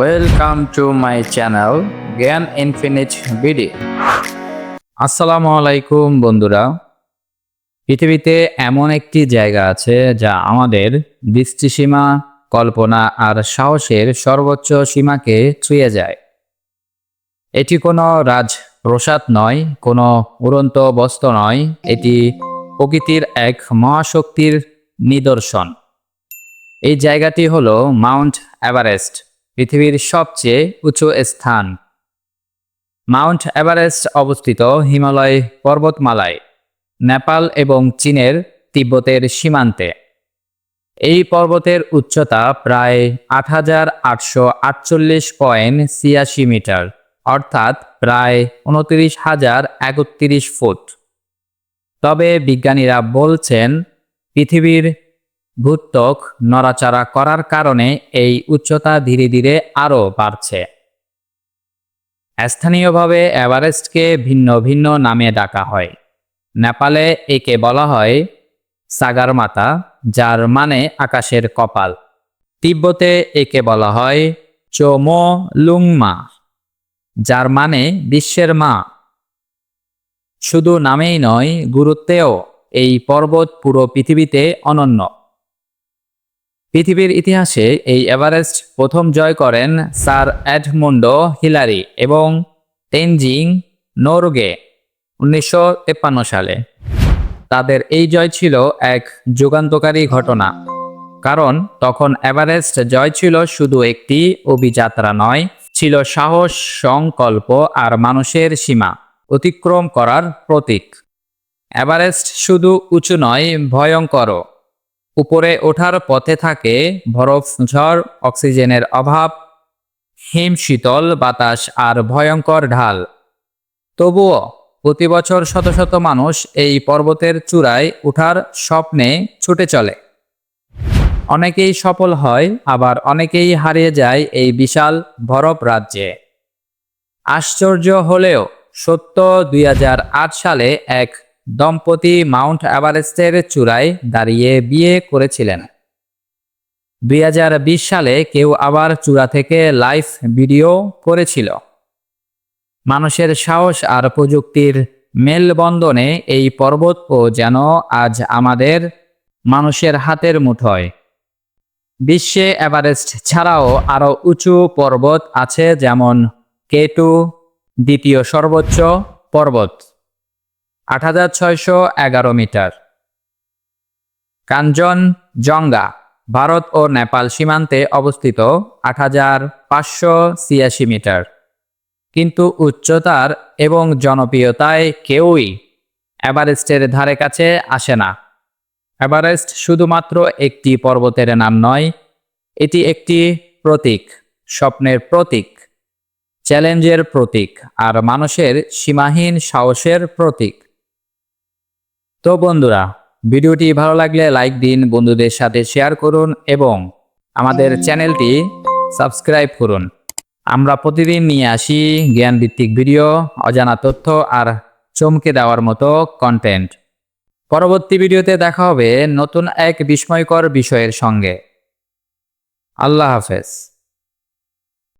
Welcome to my channel Gyan infinite BD আসসালামু আলাইকুম বন্ধুরা। পৃথিবীতে এমন একটি জায়গা আছে যা আমাদের দৃষ্টিসীমা, কল্পনা আর সাহসের সর্বোচ্চ সীমাকে ছুঁয়ে যায়। এটি কোনো রাজপ্রসাদ নয়, কোনো উড়ন্ত বস্ত্র নয়, এটি প্রকৃতির এক মহাশক্তির নিদর্শন। এই জায়গাটি হলো মাউন্ট এভারেস্ট। পৃথিবীর সবচেয়ে উঁচু স্থান। মাউন্ট এভারেস্ট অবস্থিত হিমালয় পর্বতমালায়, নেপাল এবং চীনের তিব্বতের সীমান্তে। এই পর্বতের উচ্চতা প্রায় আট হাজার আটশো আটচল্লিশ পয়েন্ট ছিয়াশি মিটার, অর্থাৎ প্রায় উনত্রিশ হাজার একত্রিশ ফুট। তবে বিজ্ঞানীরা বলছেন, পৃথিবীর ভূত্বক নড়াচড়া করার কারণে এই উচ্চতা ধীরে ধীরে আরও বাড়ছে। স্থানীয়ভাবে এভারেস্টকে ভিন্ন ভিন্ন নামে ডাকা হয়। নেপালে একে বলা হয় সাগারমাতা, যার মানে আকাশের কপাল। তিব্বতে একে বলা হয় চোমো লুংমা যার মানে বিশ্বের মা। শুধু নামেই নয়, গুরুত্বেও এই পর্বত পুরো পৃথিবীতে অনন্য। পৃথিবীর ইতিহাসে এই এভারেস্ট প্রথম জয় করেন স্যার এডমুন্ডো হিলারি এবং তেনজিং নোরগে উনিশশো সালে। তাদের এই জয় ছিল এক যুগান্তকারী ঘটনা, কারণ তখন এভারেস্ট জয় ছিল শুধু একটি অভিযাত্রা নয়, ছিল সাহস, সংকল্প আর মানুষের সীমা অতিক্রম করার প্রতীক। এভারেস্ট শুধু উঁচু নয়, ভয়ঙ্করও। উপরে ওঠার পথে থাকে বরফ, ঝড়, অক্সিজেনের অভাব, হিম শীতল বাতাস আর ভয়ঙ্কর ঢাল। তবুও প্রতি বছর শত শত মানুষ এই পর্বতের চূড়ায় ওঠার স্বপ্নে ছুটে চলে। অনেকেই সফল হয়, আবার অনেকেই হারিয়ে যায় এই বিশাল বরফ রাজ্যে। আশ্চর্য হলেও সত্য দুই সালে এক দম্পতি মাউন্ট এভারেস্টের চূড়ায় দাঁড়িয়ে বিয়ে করেছিলেন। দুই হাজার বিশ সালে কেউ আবার চূড়া থেকে লাইভ ভিডিও করেছিল। মানুষের সাহস আর প্রযুক্তির মেলবন্ধনে এই পর্বতও যেন আজ আমাদের মানুষের হাতের মুঠোয়। বিশ্বে এভারেস্ট ছাড়াও আরও উঁচু পর্বত আছে যেমন কেটু, দ্বিতীয় সর্বোচ্চ পর্বত। আট হাজার ছয়শো এগারো মিটার। কাঞ্চন জঙ্গা, ভারত ও নেপাল সীমান্তে অবস্থিত আট হাজার পাঁচশো ছিয়াশি মিটার। কিন্তু উচ্চতার এবং জনপ্রিয়তায় কেউই এভারেস্টের ধারে কাছে আসে না। এভারেস্ট শুধুমাত্র একটি পর্বতের নাম নয়, এটি একটি প্রতীক, স্বপ্নের প্রতীক, চ্যালেঞ্জের প্রতীক আর মানুষের সীমাহীন সাহসের প্রতীক। তো বন্ধুরা, ভিডিওটি ভালো লাগলে লাইক দিন, বন্ধুদের সাথে শেয়ার করুন এবং আমাদের চ্যানেলটি সাবস্ক্রাইব করুন। আমরা প্রতিদিন নিয়ে আসি জ্ঞানভিত্তিক ভিডিও, অজানা তথ্য আর চমকে দেওয়ার মতো কন্টেন্ট পরবর্তী ভিডিওতে দেখা হবে নতুন এক বিস্ময়কর বিষয়ের সঙ্গে। আল্লাহ হাফেজ।